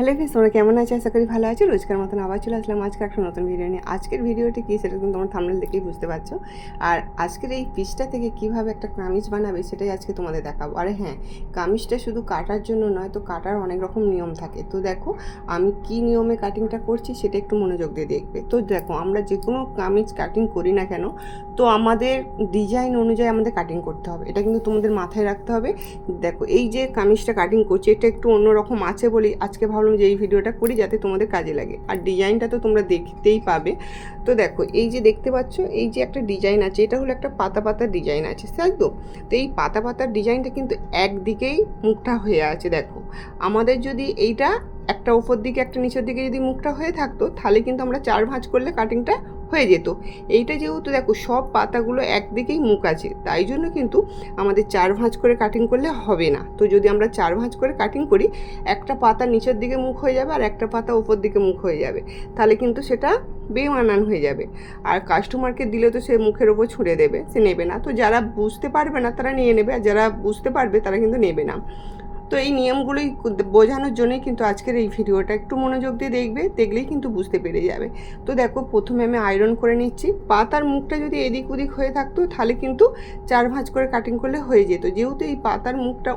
Hello friends তোমরা কেমন আছে? আশা করি ভালো আছো। রোজকার মতন আবার চলে আসলাম আজকে একটা নতুন ভিডিও নিয়ে। আজকের ভিডিওটি কী সেটা কিন্তু তোমার থামনেল দেখেই বুঝতে পারছ। আর আজকের এই পিসটা থেকে কীভাবে একটা কামিজ বানাবে সেটাই আজকে তোমাদের দেখাবো। আরে হ্যাঁ কামিজটা শুধু কাটার জন্য নয়, তো কাটার অনেক রকম নিয়ম থাকে। তো দেখো, আমি কি নিয়মে কাটিংটা করছি সেটা একটু মনোযোগ দিয়ে দেখবে। তো দেখো, আমরা যে কোনো কামিজ কাটিং করি না কেন, তো আমাদের ডিজাইন অনুযায়ী আমাদের কাটিং করতে হবে। এটা কিন্তু তোমাদের মাথায় রাখতে হবে। দেখো, এই যে কামিজটা কাটিং করছি, এটা একটু অন্যরকম আছে বলেই আজকে ভাবলাম যে এই ভিডিওটা করি যাতে তোমাদের কাজে লাগে। আর ডিজাইনটা তো তোমরা দেখতেই পাবে। তো দেখো, এই যে দেখতে পাচ্ছ, এই যে একটা ডিজাইন আছে, এটা হলো একটা পাতা পাতার ডিজাইন আছে, তাই তো? তো এই পাতা পাতার ডিজাইনটা কিন্তু একদিকেই মুখটা হয়ে আছে, দেখো। আমাদের যদি এইটা একটা ওপর দিকে, একটা নিচের দিকে যদি মুখটা হয়ে থাকতো, তাহলে কিন্তু আমরা চার ভাঁজ করলে কাটিংটা হয়ে যেত। এইটা যেহেতু দেখো, সব পাতাগুলো একদিকেই মুখ আছে, তাই জন্য কিন্তু আমাদের চার ভাঁজ করে কাটিং করলে হবে না। তো যদি আমরা চার ভাঁজ করে কাটিং করি, একটা পাতা নিচের দিকে মুখ হয়ে যাবে আর একটা পাতা ওপর দিকে মুখ হয়ে যাবে। তাহলে কিন্তু সেটা বেমানান হয়ে যাবে। আর কাস্টমারকে দিলে তো সে মুখের ওপর ছুঁড়ে দেবে, সে নেবে না। তো যারা বুঝতে পারবে না, তারা নিয়ে নেবে। আর যারা বুঝতে পারবে, তারা কিন্তু নেবে না। তো এই নিয়মগুলোই বোঝানোর জন্যই কিন্তু আজকের এই ভিডিওটা। একটু মনোযোগ দিয়ে দেখবে, দেখলেই কিন্তু বুঝতে পেরে যাবে। তো দেখো, প্রথমে আমি আয়রন করে নিচ্ছি। পাতার মুখটা যদি এদিক ওদিক হয়ে থাকতো, তাহলে কিন্তু চার ভাঁজ করে কাটিং করলে হয়ে যেত। যেহেতু এই পাতার মুখটা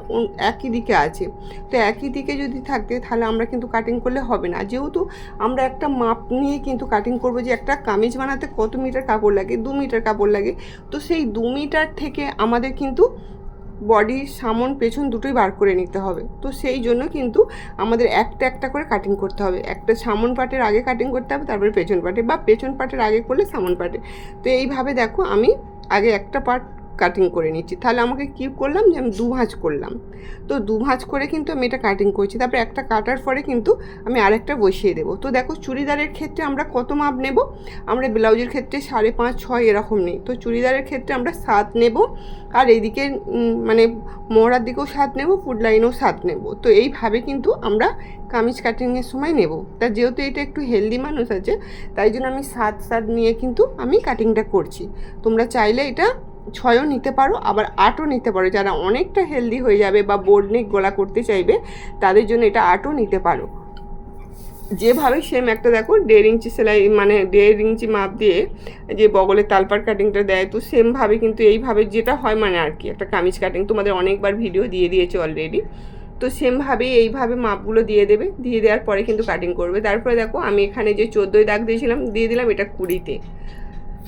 একই দিকে আছে, তো একই দিকে যদি থাকতে, তাহলে আমরা কিন্তু কাটিং করলে হবে না। যেহেতু আমরা একটা মাপ নিয়ে কিন্তু কাটিং করব যে একটা কামিজ বানাতে কত মিটার কাপড় লাগে, দু মিটার কাপড় লাগে, তো সেই দু মিটার থেকে আমাদের কিন্তু বডির সামন, পেছন দুটোই বার করে নিতে হবে। তো সেই জন্য কিন্তু আমাদের একটা একটা করে কাটিং করতে হবে। একটা সামন পাটের আগে কাটিং করতে হবে, তারপরে পেছন পাটে, বা পেছন পাটের আগে করলে সামন পাটে। তো এইভাবে দেখো আমি আগে একটা পার্ট কাটিং করে নিচ্ছি। তাহলে আমাকে কি করলাম যে আমি দু ভাঁজ করলাম। তো দু ভাঁজ করে কিন্তু আমি এটা কাটিং করছি। তারপরে একটা কাটার পরে কিন্তু আমি আরেকটা বসিয়ে দেবো। তো দেখো চুড়িদারের ক্ষেত্রে আমরা কত মাপ নেব? আমরা ব্লাউজের ক্ষেত্রে সাড়ে পাঁচ ছয় এরকম নেই। তো চুড়িদারের ক্ষেত্রে আমরা সাত নেব। আর এইদিকে উম, মানে মোহরার দিকেও সাত নেব ফুড লাইনেও সাত নেব। তো এইভাবে কিন্তু আমরা কামিজ কাটিংয়ের সময় নেব। তা যেহেতু এটা একটু হেলদি মানুষ আছে তাই জন্য আমি সাত সাত নিয়ে কিন্তু আমি কাটিংটা করছি। তোমরা চাইলে এটা ছয়ও নিতে পারো, আবার আটও নিতে পারো। যারা অনেকটা হেলদি হয়ে যাবে বা বোর্ড নেক গলা করতে চাইবে, তাদের জন্য এটা আটও নিতে পারো। যেভাবে সেম একটা দেখো, দেড় ইঞ্চি সেলাই মানে দেড় ইঞ্চি মাপ দিয়ে যে বগলের তালপার কাটিংটা দেয়, তো সেমভাবে কিন্তু এইভাবে যেটা হয় মানে আর কি, একটা কামিজ কাটিং তোমাদের অনেকবার ভিডিও দিয়ে দিয়েছে অলরেডি তো সেমভাবে এইভাবে মাপগুলো দিয়ে দেবে, দিয়ে দেওয়ার পরে কিন্তু কাটিং করবে। তারপরে দেখো, আমি এখানে যে চোদ্দোই দাগ দিয়েছিলাম, দিয়ে দিলাম এটা কুড়িতে।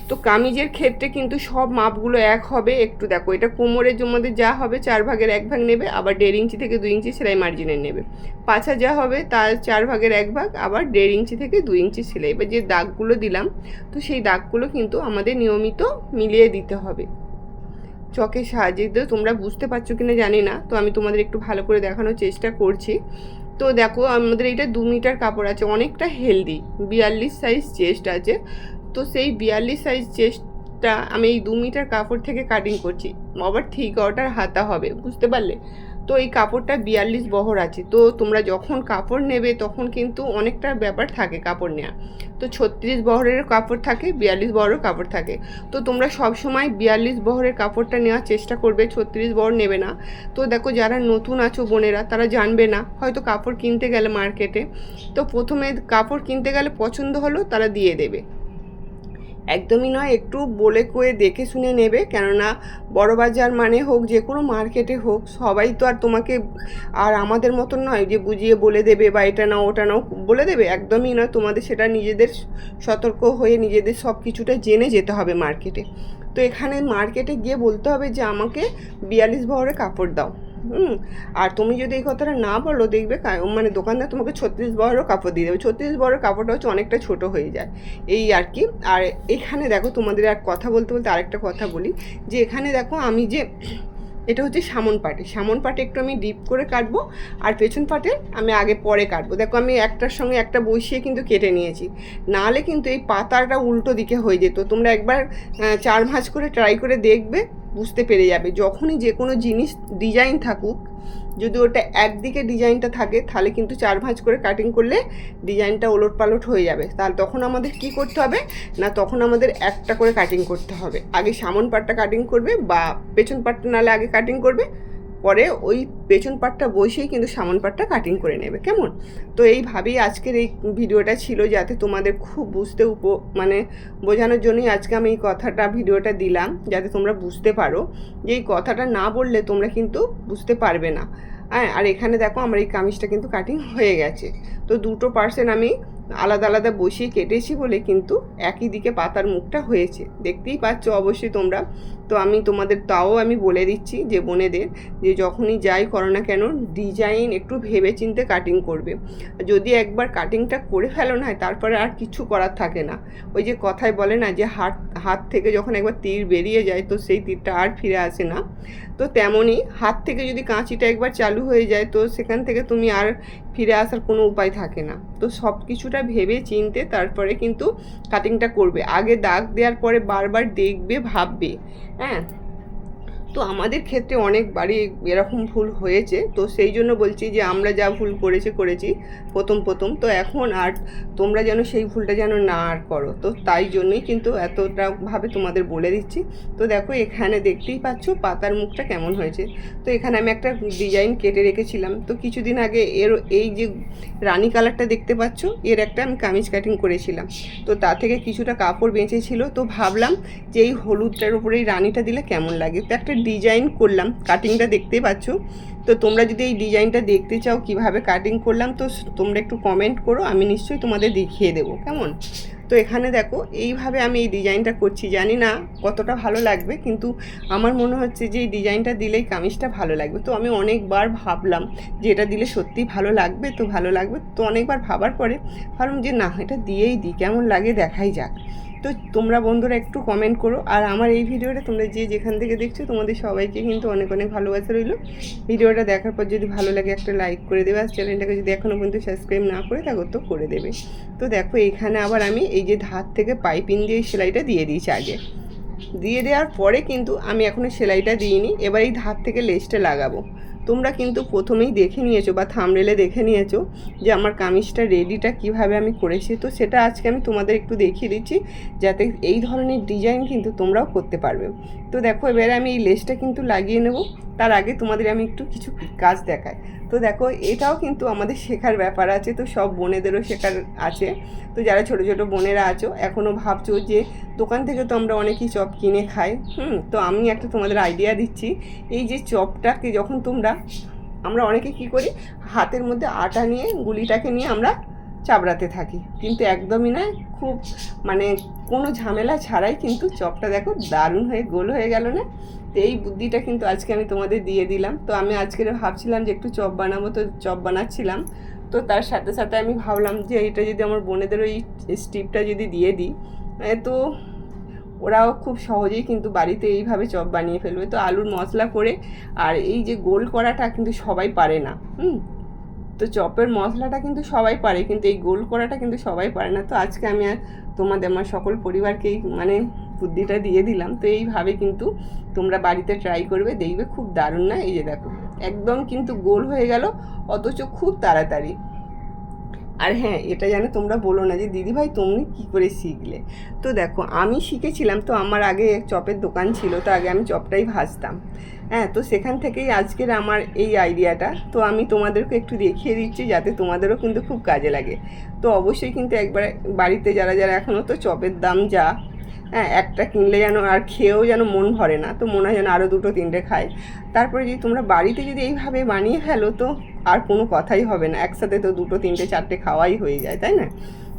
তো কামিজের ক্ষেত্রে কিন্তু সব মাপগুলো এক হবে। একটু দেখো, এটা কোমরের মধ্যে যা হবে চার ভাগের এক ভাগ নেবে, আবার দেড় ইঞ্চি থেকে দুই ইঞ্চি সেলাই মার্জিনের নেবে। পাছা যা হবে তার চার ভাগের এক ভাগ, আবার দেড় ইঞ্চি থেকে দুই ইঞ্চি সেলাই। এবার যে দাগগুলো দিলাম, তো সেই দাগগুলো কিন্তু আমাদের নিয়মিত মিলিয়ে দিতে হবে। চকের সাহায্যে, তো তোমরা বুঝতে পারছ কিনা জানি না, তো আমি তোমাদের একটু ভালো করে দেখানোর চেষ্টা করছি। তো দেখো, আমাদের এটা দু মিটার কাপড় আছে, অনেকটা হেলদি বিয়াল্লিশ সাইজ চেস্ট আছে। তো সেই বিয়াল্লিশ সাইজ চেস্টটা আমি এই দু মিটার কাপড় থেকে কাটিং করছি। আবার ঠিক অর্ডার হাতা হবে, বুঝতে পারলে? তো এই কাপড়টা বিয়াল্লিশ বহর আছে। তো তোমরা যখন কাপড় নেবে, তখন কিন্তু অনেকটা ব্যাপার থাকে কাপড় নেওয়া তো ছত্রিশ বহরের কাপড় থাকে, বিয়াল্লিশ বহরের কাপড় থাকে। তো তোমরা সব সময় বিয়াল্লিশ বহরের কাপড়টা নেওয়ার চেষ্টা করবে, ছত্রিশ বহর নেবে না। তো দেখো যারা নতুন আছো বোনেরা, তারা জানবে না, হয়তো কাপড় কিনতে গেলে মার্কেটে তো প্রথমে কাপড় কিনতে গেলে পছন্দ হলো, তারা দিয়ে দেবে। একদমই নয়, একটু বলে কয়ে দেখে শুনে নেবে। কেননা বড় বাজার মানে হোক, যে কোনো মার্কেটে হোক, সবাই তো আর তোমাকে আর আমাদের মতন নয় যে বুঝিয়ে বলে দেবে বা এটা নাও, ওটা নাও, বলে দেবে। একদমই নয়, তোমাদের সেটা নিজেদের সতর্ক হয়ে নিজেদের সব কিছুটা জেনে যেতে হবে মার্কেটে। তো এখানে মার্কেটে গিয়ে বলতে হবে যে আমাকে বিয়াল্লিশ বহরে কাপড় দাও। হুম, আর তুমি যদি এই কথাটা না বলো, দেখবে মানে দোকানদার তোমাকে ছত্রিশ বহরেরও কাপড় দিয়ে দেবে। ছত্রিশ বহরের কাপড়টা হচ্ছে অনেকটা ছোট হয়ে যায়। এই আর কি। আর এখানে দেখো তোমাদের আর কথা বলতে বলতে আরেকটা কথা বলি। যে এখানে দেখো আমি যে এটা হচ্ছে সামন পাটে। সামন পাটে একটু আমি ডিপ করে কাটবো, আর পেছন পাটে আমি আগে পরে কাটবো। দেখো আমি একটার সঙ্গে একটা বসিয়ে কিন্তু কেটে নিয়েছি। নাহলে কিন্তু এই পাতাটা উল্টো দিকে হয়ে যেত। তোমরা একবার চার ভাঁজ করে ট্রাই করে দেখবে, বুঝতে পেরে যাবে। যখনই যে কোনো জিনিস ডিজাইন থাকুক যদি ওটা একদিকে ডিজাইনটা থাকে, তাহলে কিন্তু চার ভাঁজ করে কাটিং করলে ডিজাইনটা ওলট পালট হয়ে যাবে। তাহলে তখন আমাদের কি করতে হবে? না, তখন আমাদের একটা করে কাটিং করতে হবে। আগে সামন পাটটা কাটিং করবে বা পেছন পাটটা নাহলে আগে কাটিং করবে। পরে ওই পেছন পাটটা বসেই কিন্তু সামন পাটটা কাটিং করে নেবে, কেমন? তো এইভাবেই আজকের এই ভিডিওটা ছিল যাতে তোমাদের খুব বুঝতে উপ মানে বোঝানোর জন্যই আজকে আমি এই কথাটা, ভিডিওটা দিলাম, যাতে তোমরা বুঝতে পারো যে এই কথাটা না বললে তোমরা কিন্তু বুঝতে পারবে না। হ্যাঁ আর এখানে দেখো আমার এই কামিজটা কিন্তু কাটিং হয়ে গেছে। তো দুটো পার্সেন্ট আমি আলাদা আলাদা বসিয়ে কেটেছি বলে কিন্তু একই দিকে পাতার মুখটা হয়েছে। দেখতেই পাচ্ছ অবশ্যই তোমরা তো আমি তোমাদের তাও আমি বলে দিচ্ছি যে বোনেদের যে যখনই যাই করো না কেন ডিজাইন একটু ভেবে চিনতে কাটিং করবে। যদি একবার কাটিংটা করে ফেলো না তারপরে আর কিছু করার থাকে না। ওই যে কথায় বলে না যে হাত হাত থেকে যখন একবার তীর বেরিয়ে যায়, তো সেই তীরটা আর ফিরে আসে না। তো তেমনই হাত থেকে যদি কাঁচিটা একবার চালু হয়ে যায়, তো সেখান থেকে তুমি আর ফিরে আসার কোনো উপায় থাকে না। তো সব কিছুটা ভেবে চিনতে তারপরে কিন্তু কাটিংটা করবে। আগে দাগ দেওয়ার পরে বারবার দেখবে, ভাববে। হ্যাঁ। তো আমাদের ক্ষেত্রে অনেক বাড়ি এরকম ভুল হয়েছে। তো সেই জন্য বলছি যে আমরা যা ভুল করেছে, করেছি, প্রথম প্রথম। তো এখন আর তোমরা যেন সেই ভুলটা যেন না আর করো। তো তাই জন্যই কিন্তু এতটা ভাবে তোমাদের বলে দিচ্ছি। তো দেখো, এখানে দেখতেই পাচ্ছ পাতার মুখটা কেমন হয়েছে। তো এখানে আমি একটা ডিজাইন কেটে রেখেছিলাম। তো কিছুদিন আগে এর এই যে রানী কালারটা দেখতে পাচ্ছ, এর একটা আমি কামিজ কাটিং করেছিলাম। তো তা থেকে কিছুটা কাপড় বেঁচেছিল। তো ভাবলাম যে এই হলুদটার উপরে এই রানীটা দিলে কেমন লাগে। তো একটা ডিজাইন করলাম। কাটিংটা দেখতেই পাচ্ছ। তো তোমরা যদি এই ডিজাইনটা দেখতে চাও কীভাবে কাটিং করলাম, তো তোমরা একটু কমেন্ট করো, আমি নিশ্চয়ই তোমাদের দেখিয়ে দেবো, কেমন? তো এখানে দেখো, এইভাবে আমি এই ডিজাইনটা করছি। জানি না কতটা ভালো লাগবে, কিন্তু আমার মনে হচ্ছে যে এই ডিজাইনটা দিলেই কামিজটা ভালো লাগবে। তো আমি অনেকবার ভাবলাম যে এটা দিলে সত্যি ভালো লাগবে, তো ভালো লাগবে। তো অনেকবার ভাবার পরে ভাবলাম যে না, এটা দিয়েই দিই, কেমন লাগে দেখাই যাক। তো তোমরা বন্ধুরা একটু কমেন্ট করো। আর আমার এই ভিডিওটা তোমরা যে যেখান থেকে দেখছ, তোমাদের সবাইকে কিন্তু অনেক অনেক ভালোবাসা রইল। ভিডিওটা দেখার পর যদি ভালো লাগে একটা লাইক করে দেবে। আর চ্যানেলটাকে যদি এখনও পর্যন্ত সাবস্ক্রাইব না করে থাকো, তো করে দেবে। তো দেখো, এখানে আবার আমি এই যে ধার থেকে পাইপিং দিয়ে সেলাইটা দিয়ে দিয়েছি আগে। দিয়ে দেওয়ার পরে কিন্তু আমি এখনও সেলাইটা দিইনি। এবার এই ধার থেকে লেসটা লাগাবো। তোমরা কিন্তু প্রথমেই দেখে নিয়েছো বা থামরেলে দেখে নিয়েছো যে আমার কামিজটা রেডিটা কীভাবে আমি করেছি। তো সেটা আজকে আমি তোমাদের একটু দেখিয়ে দিচ্ছি যাতে এই ধরনের ডিজাইন কিন্তু তোমরাও করতে পারবে। তো দেখো, এবারে আমি এই লেসটা কিন্তু লাগিয়ে নেব। তার আগে তোমাদের আমি একটু কিছু কাজ দেখাই। তো দেখো, এটাও কিন্তু আমাদের শেখার ব্যাপার আছে, তো সব বোনেদেরও শেখার আছে। তো যারা ছোটো ছোটো বোনেরা আছো এখনও ভাবছ যে দোকান থেকে তো আমরা অনেকেই চপ কিনে খাই, হুম? তো আমি একটা তোমাদের আইডিয়া দিচ্ছি, এই যে চপটাকে যখন তোমরা, আমরা অনেকে কি করি, হাতের মধ্যে আটা নিয়ে, গুলিটাকে নিয়ে আমরা চাবড়াতে থাকি। কিন্তু একদমই নয় খুব মানে কোনো ঝামেলা ছাড়াই কিন্তু চপটা দেখো দারুণ হয়ে গোল হয়ে গেল না? তো এই বুদ্ধিটা কিন্তু আজকে আমি তোমাদের দিয়ে দিলাম। তো আমি আজকে ভাবছিলাম যে একটু চপ বানাবো, তো চপ বানাচ্ছিলাম। তো তার সাথে সাথে আমি ভাবলাম যে এটা যদি আমার বোনেদের ওই স্টিপটা যদি দিয়ে দিই তো ওরাও খুব সহজেই কিন্তু বাড়িতে এইভাবে চপ বানিয়ে ফেলবে। তো আলুর মশলা করে আর এই যে গোল করাটা কিন্তু সবাই পারে না, হুম? তো চপের মশলাটা কিন্তু সবাই পারে, কিন্তু এই গোল করাটা কিন্তু সবাই পারে না। তো আজকে আমি আর তোমাদের, আমার সকল পরিবারকেই মানে বুদ্ধিটা দিয়ে দিলাম। তো এইভাবে কিন্তু তোমরা বাড়িতে ট্রাই করবে, দেখবে খুব দারুণ না? এই যে দেখো, একদম কিন্তু গোল হয়ে গেল, অথচ খুব তাড়াতাড়ি। আর হ্যাঁ এটা যেন তোমরা বলো না যে দিদি ভাই তুমি কী করে শিখলে? তো দেখো, আমি শিখেছিলাম, তো আমার আগে চপের দোকান ছিল, তো আগে আমি চপটাই ভাজতাম। হ্যাঁ তো সেখান থেকেই আজকের আমার এই আইডিয়াটা, তো আমি তোমাদেরকে একটু দেখিয়ে দিচ্ছি, যাতে তোমাদেরও কিন্তু খুব কাজে লাগে। তো অবশ্যই কিন্তু একবার বাড়িতে যারা যারা এখনও তো চপের দাম যা হ্যাঁ একটা কিনলে যেন আর খেয়েও যেন মন ভরে না, তো মনে হয় যেন আরও দুটো, তিনটে খায় তারপরে যদি তোমরা বাড়িতে যদি এইভাবে বানিয়ে ফেলো তো আর কোনো কথাই হবে না, একসাথে তো দুটো, তিনটে, চারটে খাওয়াই হয়ে যায়, তাই না?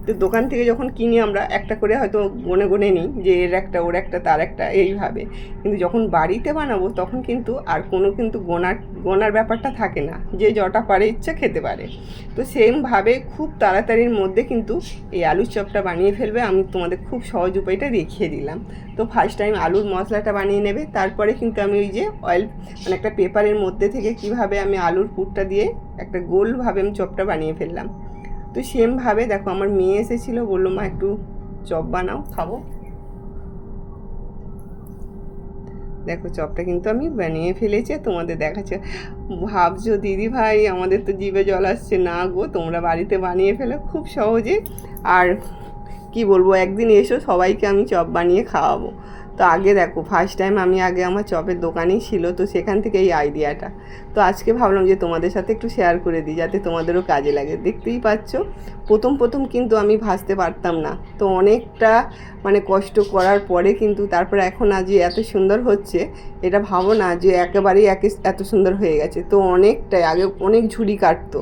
তো দোকান থেকে যখন কিনি আমরা, একটা করে হয়তো গনে গনে নিই যে এর একটা, ওর একটা, তার একটা, এইভাবে। কিন্তু যখন বাড়িতে বানাবো, তখন কিন্তু আর কোনো কিন্তু গোনার গোনার ব্যাপারটা থাকে না। যে যটা পারে ইচ্ছা খেতে পারে। তো সেমভাবে খুব তাড়াতাড়ির মধ্যে কিন্তু এই আলুর চপটা বানিয়ে ফেলবে। আমি তোমাদের খুব সহজ উপায়টা দেখিয়ে দিলাম। তো ফার্স্ট টাইম আলুর মশলাটা বানিয়ে নেবে। তারপরে কিন্তু আমি ওই যে অয়েল মানে একটা পেপারের মধ্যে থেকে কীভাবে আমি আলুর পুরটা দিয়ে একটা গোলভাবে আমি চপটা বানিয়ে ফেললাম। তো সেমভাবে দেখো, আমার মেয়ে এসেছিল, বলল, মা, একটু চপ বানাও, খাব। দেখো, চপটা কিন্তু আমি বানিয়ে ফেলেছি তোমাদের দেখাচ্ছে। ভাবছ, দিদি ভাই, আমাদের তো জিভে জল আসছে। না গো, তোমরা বাড়িতে বানিয়ে ফেলো খুব সহজে। আর কি বলব, একদিন এসো, সবাইকে আমি চপ বানিয়ে খাওয়াবো। তো আগে দেখো ফার্স্ট টাইম আমি আগে আমার চপের দোকানেই ছিল, তো সেখান থেকে এই আইডিয়াটা তো আজকে ভাবলাম যে তোমাদের সাথে একটু শেয়ার করে দিই, যাতে তোমাদেরও কাজে লাগে। দেখতেই পাচ্ছ, প্রথম প্রথম কিন্তু আমি ভাজতে পারতাম না। তো অনেকটা মানে কষ্ট করার পরে কিন্তু তারপর এখন আজ এত সুন্দর হচ্ছে, এটা ভাবো না যে একেবারেই একে, এত সুন্দর হয়ে গেছে। তো অনেকটাই, আগে অনেক ঝুড়ি কাটতো।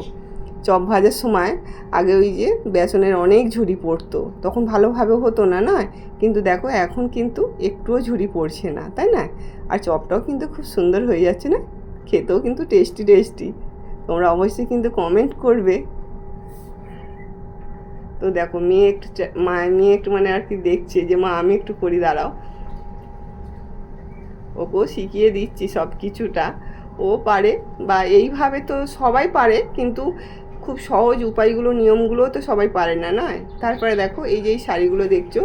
চপ ভাজার সময় আগে ওই যে বেসনের অনেক ঝুড়ি পড়তো। তখন ভালোভাবে হতো না নয় কিন্তু দেখো এখন কিন্তু একটুও ঝুড়ি পড়ছে না, তাই না? আর চপটাও কিন্তু খুব সুন্দর হয়ে যাচ্ছে না? খেতেও কিন্তু টেস্টি টেস্টি তোমরা অবশ্যই কিন্তু কমেন্ট করবে। তো দেখো মেয়ে একটু মা, মেয়ে একটু মানে আর কি দেখছে যে, মা, আমি একটু করি, দাঁড়াও। ওকেও শিখিয়ে দিচ্ছি সব কিছুটা ও পারে বা এইভাবে তো সবাই পারে, কিন্তু খুব সহজ উপায়গুলো, নিয়মগুলো তো সবাই পারে না, নয়? তারপরে দেখো, এই যে এই শাড়িগুলো দেখছ,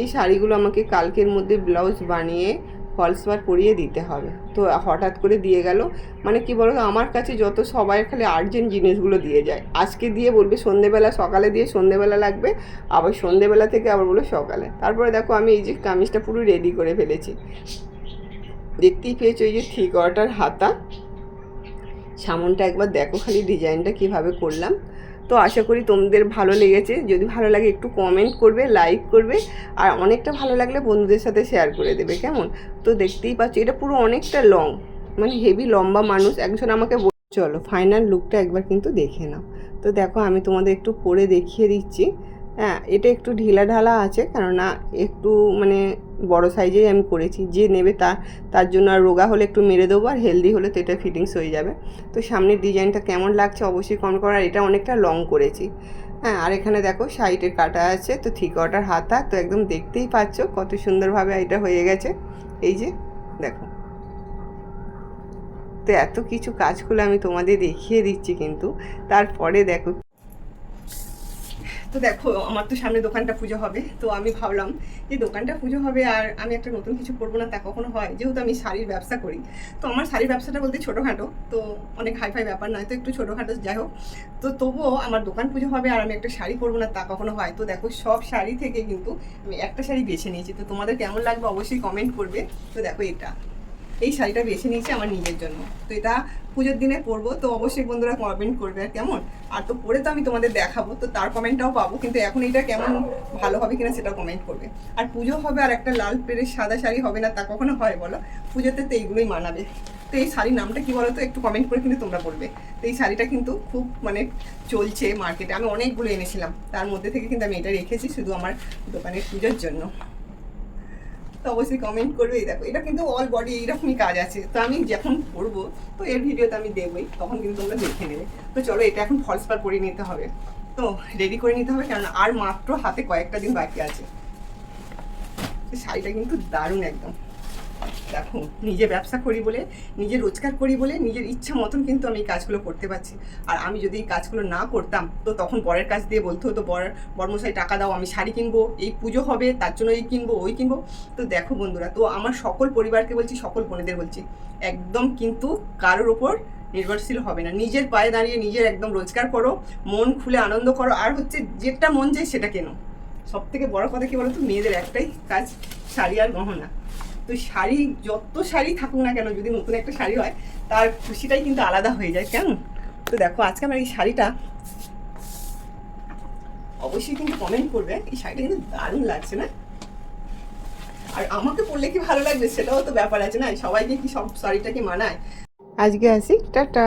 এই শাড়িগুলো আমাকে কালকের মধ্যে ব্লাউজ বানিয়ে ফলস পার পরিয়ে দিতে হবে। তো হঠাৎ করে দিয়ে গেল মানে কি বলো আমার কাছে যত সবাই খালি আর্জেন্ট জিনিসগুলো দিয়ে যায়। আজকে দিয়ে বলবে সন্ধেবেলা, সকালে দিয়ে সন্ধেবেলা লাগবে, আবার সন্ধেবেলা থেকে আবার বলো সকালে। তারপরে দেখো, আমি এই যে কামিজটা পুরো রেডি করে ফেলেছি। দেখতেই পেয়েছ, এই যে থ্রি কোয়ার্টার হাতা। সামনটা একবার দেখো খালি ডিজাইনটা কীভাবে করলাম। তো আশা করি তোমাদের ভালো লেগেছে। যদি ভালো লাগে একটু কমেন্ট করবে লাইক করবে, আর অনেকটা ভালো লাগলে বন্ধুদের সাথে শেয়ার করে দেবে, কেমন? তো দেখতেই পাচ্ছ, এটা পুরো অনেকটা লং মানে হেভি লম্বা মানুষ, একজন আমাকে চলো ফাইনাল লুকটা একবার কিন্তু দেখে নাও। তো দেখো, আমি তোমাদের একটু পরে দেখিয়ে দিচ্ছি। হ্যাঁ এটা একটু ঢিলা ঢালা আছে, কেননা একটু মানে বড় সাইজেই আমি করেছি। যে নেবে তার তার জন্য আর রোগা হলে একটু মেরে দেবো, আর হেলদি হলে তো এটা ফিটিংস হয়ে যাবে। তো সামনের ডিজাইনটা কেমন লাগছে অবশ্যই কমেন্ট করো, আর এটা অনেকটা লং করেছি। হ্যাঁ আর এখানে দেখো সাইডের কাটা আছে, তো থ্রি কোয়ার্টার হাতা, তো একদম দেখতেই পাচ্ছ কত সুন্দরভাবে এটা হয়ে গেছে। এই যে, দেখো। তো এত কিছু কাজগুলো আমি তোমাদের দেখিয়ে দিচ্ছি কিন্তু, তারপরে দেখো তো দেখো, আমার তো সামনে দোকানটা পুজো হবে, তো আমি ভাবলাম যে দোকানটা পুজো হবে আর আমি একটা নতুন কিছু করব না, তা কখনো হয়। যেহেতু আমি শাড়ির ব্যবসা করি, তো আমার শাড়ির ব্যবসাটা বলতে ছোটোখাটো, তো অনেক হাইফাই ব্যাপার নয়, তো একটু ছোটোখাটো যাই হোক। তো তবুও আমার দোকান পুজো হবে আর আমি একটা শাড়ি পরবো না, তা কখনো হয়। তো দেখো, সব শাড়ি থেকে কিন্তু আমি একটা শাড়ি বেছে নিয়েছি, তো তোমাদের কেমন লাগবে অবশ্যই কমেন্ট করবে। তো দেখো এটা, এই শাড়িটা বেছে নিয়েছি আমার নিজের জন্য। তো এটা পুজোর দিনে পরবো, তো অবশ্যই বন্ধুরা কমেন্ট করবে কেমন? আর তো পরে তো আমি তোমাদের দেখাবো, তো তার কমেন্টটাও পাবো, কিন্তু এখন এটা কেমন ভালো হবে কিনা সেটা কমেন্ট করবে। আর পুজো হবে আর একটা লাল পেরের সাদা শাড়ি হবে না তা কখনো হয় বলো? পুজোতে তো এইগুলোই মানাবে। তো এই শাড়ির নামটা কি বলো তো? একটু কমেন্ট করে কিন্তু তোমরা বলবে। তো এই শাড়িটা কিন্তু খুব মানে চলছে মার্কেটে আমি অনেকগুলো এনেছিলাম, তার মধ্যে থেকে কিন্তু আমি এটা রেখেছি শুধু আমার দোকানের পুজোর জন্য। তো অবশ্যই কমেন্ট করবে দেখো, এটা কিন্তু অল বডি এইরকমই কাজ আছে। তো আমি যখন করব তো এর ভিডিও তো আমি দেবই তখন কিন্তু তোমরা দেখে নেবে। তো চলো, এটা এখন ফলস পার করে নিতে হবে। তো রেডি করে নিতে হবে কারণ আর মাত্র হাতে কয়েকটা দিন বাকি আছে। শাড়িটা কিন্তু দারুণ একদম। দেখো, নিজে ব্যবসা করি বলে, নিজে রোজগার করি বলে, নিজের ইচ্ছা মতন কিন্তু আমি এই কাজগুলো করতে পারছি। আর আমি যদি এই কাজগুলো না করতাম, তো তখন বরের কাছ দিয়ে বলতে হতো, বর, বর্মশাই, টাকা দাও, আমি শাড়ি কিনবো, এই পুজো হবে, তার জন্য এই কিনবো, ওই কিনবো। তো দেখো বন্ধুরা, তো আমার সকল পরিবারকে বলছি, সকল বোনেদের বলছি, একদম কিন্তু কারোর ওপর নির্ভরশীল হবে না। নিজের পায়ে দাঁড়িয়ে নিজের একদম রোজগার করো, মন খুলে আনন্দ করো, আর হচ্ছে যেটা মন চাই সেটা কেনো। সব থেকে বড় কথা কি বলতো, মেয়েদের একটাই কাজ, শাড়ি আর গহনা। তো শাড়ি, যত শাড়ি থাকুক না কেন, যদি নতুন একটা শাড়ি হয়, তার খুশিটাই কিন্তু আলাদা হয়ে যায় কেন তো দেখো, আজকে আমার এই শাড়িটা অবশ্যই কিন্তু কমেন্ট করবে, এই শাড়িটা কিন্তু দারুণ লাগছে না? আর আমাকে পরলে কি ভালো লাগবে? সেটাও তো ব্যাপার আছে না, সবাইকে কি সব শাড়িটা কি মানায়? আজকে আসি, টাটা!